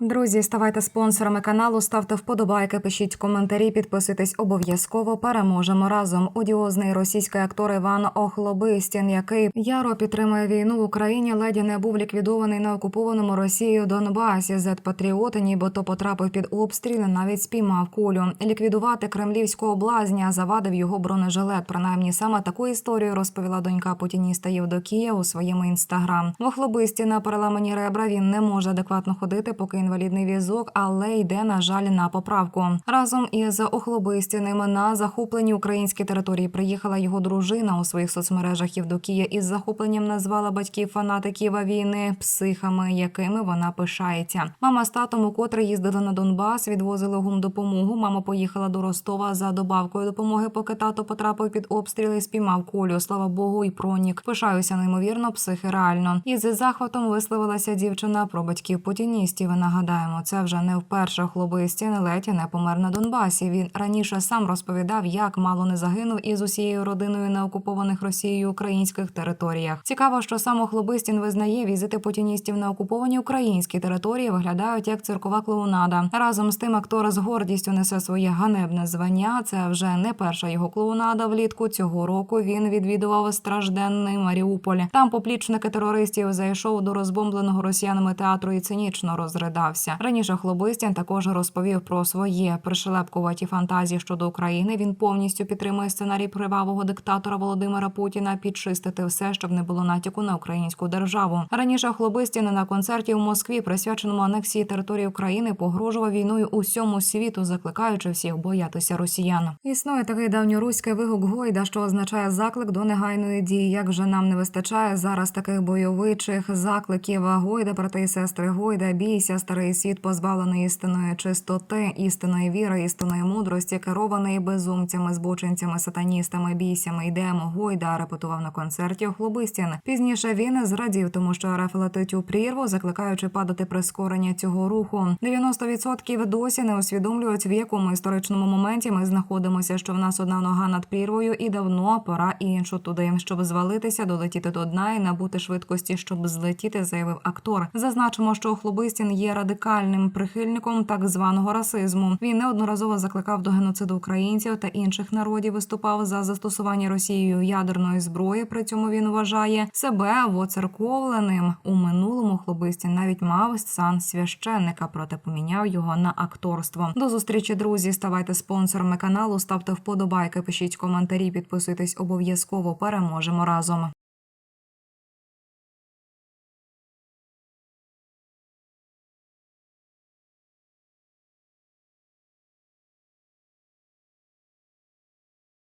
Друзі, ставайте спонсорами каналу, ставте вподобайки, пишіть коментарі, підписуйтесь обов'язково. Переможемо разом. Одіозний російський актор Іван Охлобистін, який яро підтримує війну в Україні, леді не був ліквідований на окупованому Росією Донбасі. Зет патріот, нібито потрапив під обстріл, навіть спіймав кулю. Ліквідувати кремлівського блазня завадив його бронежилет. Принаймні саме таку історію розповіла донька путініста Євдокія у своєму інстаграм. В Охлобистіна переламані ребра він не може адекватно ходити, поки інвалідний візок, але йде на жаль на поправку. Разом із Охлобистіним на захоплені українські території приїхала його дружина у своїх соцмережах. Євдокія із захопленням назвала батьків фанатиків війни психами, якими вона пишається. Мама з татом укотре їздили на Донбас, відвозили гумдопомогу. Мама поїхала до Ростова за добавкою допомоги, поки тато потрапив під обстріл і спіймав кулю. Слава Богу, і пронік. Пишаюся неймовірно, психи реально. Із захватом висловилася дівчина про батьків путіністів. Нагадаємо, це вже не вперше хлобистін леті не помер на Донбасі. Він раніше сам розповідав, як мало не загинув із усією родиною на окупованих Росією українських територіях. Цікаво, що сам Хлобистін визнає візити путіністів на окуповані українські території виглядають як циркова клоунада. Разом з тим актор з гордістю несе своє ганебне звання. Це вже не перша його клоунада. Влітку цього року він відвідував стражденний Маріуполь. Там поплічники терористів зайшов до розбомбленого росіянами театру і цинічно розридався. Раніше Хлобистін також розповів про своє пришелепкуваті фантазії щодо України. Він повністю підтримує сценарій кривавого диктатора Володимира Путіна підчистити все, щоб не було натяку на українську державу. Раніше Хлобистін на концерті в Москві, присвяченому анексії території України, погрожував війною усьому світу, закликаючи всіх боятися росіян. Існує такий давньоруський вигук Гойда, що означає заклик до негайної дії. Як же нам не вистачає зараз таких бойовичих закликів Гойда, брати і сестри Гойда, бійся, старий світ позбавлений істинної чистоти, істинної віри, істинної мудрості, керований безумцями, збочинцями, сатаністами, бійсями. Йдемо. Гойда репетував на концерті Хлобистін. Пізніше він зрадів, тому що РФ летить у прірву, закликаючи падати прискорення цього руху. 90% досі не усвідомлюють, в якому історичному моменті ми знаходимося, що в нас одна нога над прірвою, і давно пора іншу туди, щоб звалитися, долетіти до дна і набути швидкості, щоб злетіти, заявив актор. Зазначимо, що Хлобистін є радикальним прихильником так званого расизму. Він неодноразово закликав до геноциду українців та інших народів. Виступав за застосування Росією ядерної зброї. При цьому він вважає себе воцерковленим. У минулому Хлобистін навіть мав сан священника, проте поміняв його на акторство. До зустрічі, друзі. Ставайте спонсорами каналу, ставте вподобайки, пишіть коментарі, підписуйтесь обов'язково. Переможемо разом.